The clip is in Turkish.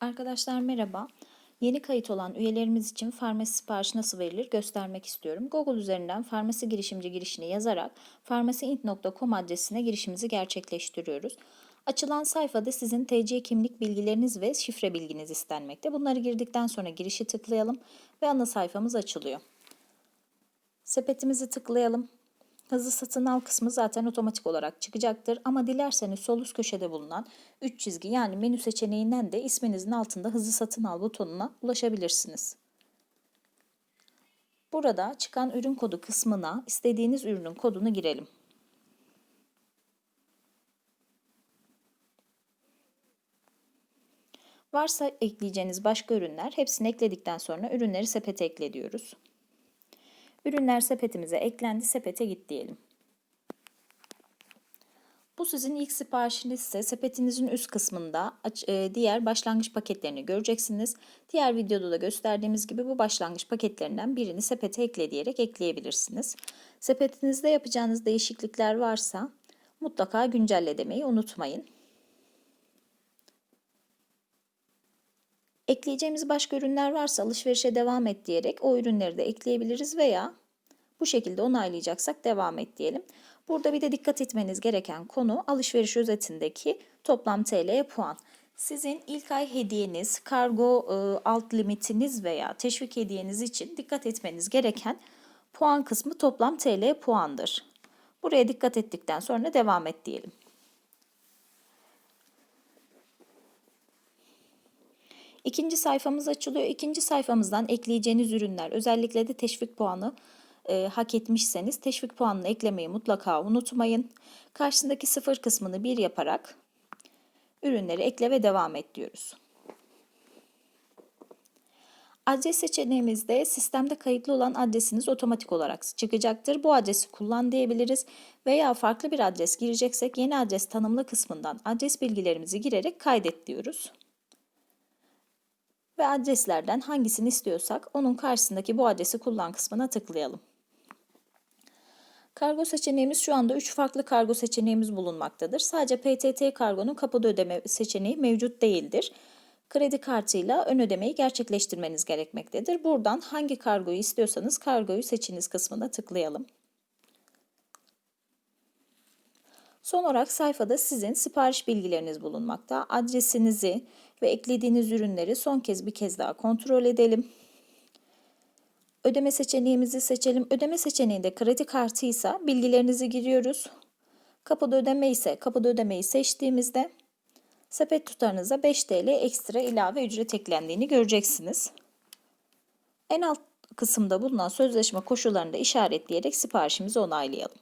Arkadaşlar merhaba. Yeni kayıt olan üyelerimiz için farmasi siparişi nasıl verilir göstermek istiyorum. Google üzerinden farmasi girişimci girişini yazarak farmasiint.com adresine girişimizi gerçekleştiriyoruz. Açılan sayfada sizin TC kimlik bilgileriniz ve şifre bilginiz istenmekte. Bunları girdikten sonra girişi tıklayalım ve ana sayfamız açılıyor. Sepetimizi tıklayalım. Hızlı satın al kısmı zaten otomatik olarak çıkacaktır ama dilerseniz sol üst köşede bulunan 3 çizgi yani menü seçeneğinden de isminizin altında hızlı satın al butonuna ulaşabilirsiniz. Burada çıkan ürün kodu kısmına istediğiniz ürünün kodunu girelim. Varsa ekleyeceğiniz başka ürünler hepsini ekledikten sonra ürünleri sepete ekle diyoruz. Ürünler sepetimize eklendi, sepete git diyelim. Bu sizin ilk siparişiniz ise sepetinizin üst kısmında e, diğer başlangıç paketlerini göreceksiniz. Diğer videoda da gösterdiğimiz gibi bu başlangıç paketlerinden birini sepete ekle diyerek ekleyebilirsiniz. Sepetinizde yapacağınız değişiklikler varsa mutlaka güncelle demeyi unutmayın. Ekleyeceğimiz başka ürünler varsa alışverişe devam et diyerek o ürünleri de ekleyebiliriz veya bu şekilde onaylayacaksak devam et diyelim. Burada bir de dikkat etmeniz gereken konu alışveriş özetindeki toplam TL puan. Sizin ilk ay hediyeniz, kargo e, alt limitiniz veya teşvik hediyeniz için dikkat etmeniz gereken puan kısmı toplam TL puandır. Buraya dikkat ettikten sonra devam et diyelim. İkinci sayfamız açılıyor. İkinci sayfamızdan ekleyeceğiniz ürünler özellikle de teşvik puanı e, hak etmişseniz teşvik puanını eklemeyi mutlaka unutmayın. Karşısındaki sıfır kısmını bir yaparak ürünleri ekle ve devam et diyoruz. Adres seçeneğimizde sistemde kayıtlı olan adresiniz otomatik olarak çıkacaktır. Bu adresi kullan diyebiliriz veya farklı bir adres gireceksek yeni adres tanımlı kısmından adres bilgilerimizi girerek kaydet diyoruz ve adreslerden hangisini istiyorsak onun karşısındaki bu adresi kullan kısmına tıklayalım. Kargo seçeneğimiz şu anda 3 farklı kargo seçeneğimiz bulunmaktadır. Sadece PTT kargonun kapıda ödeme seçeneği mevcut değildir. Kredi kartıyla ön ödemeyi gerçekleştirmeniz gerekmektedir. Buradan hangi kargoyu istiyorsanız kargoyu seçiniz kısmına tıklayalım. Son olarak sayfada sizin sipariş bilgileriniz bulunmakta. Adresinizi ve eklediğiniz ürünleri son kez bir kez daha kontrol edelim. Ödeme seçeneğimizi seçelim. Ödeme seçeneğinde kredi kartı ise bilgilerinizi giriyoruz. Kapıda ödeme ise kapıda ödemeyi seçtiğimizde sepet tutarınıza 5 TL ekstra ilave ücret eklendiğini göreceksiniz. En alt kısımda bulunan sözleşme koşullarını da işaretleyerek siparişimizi onaylayalım.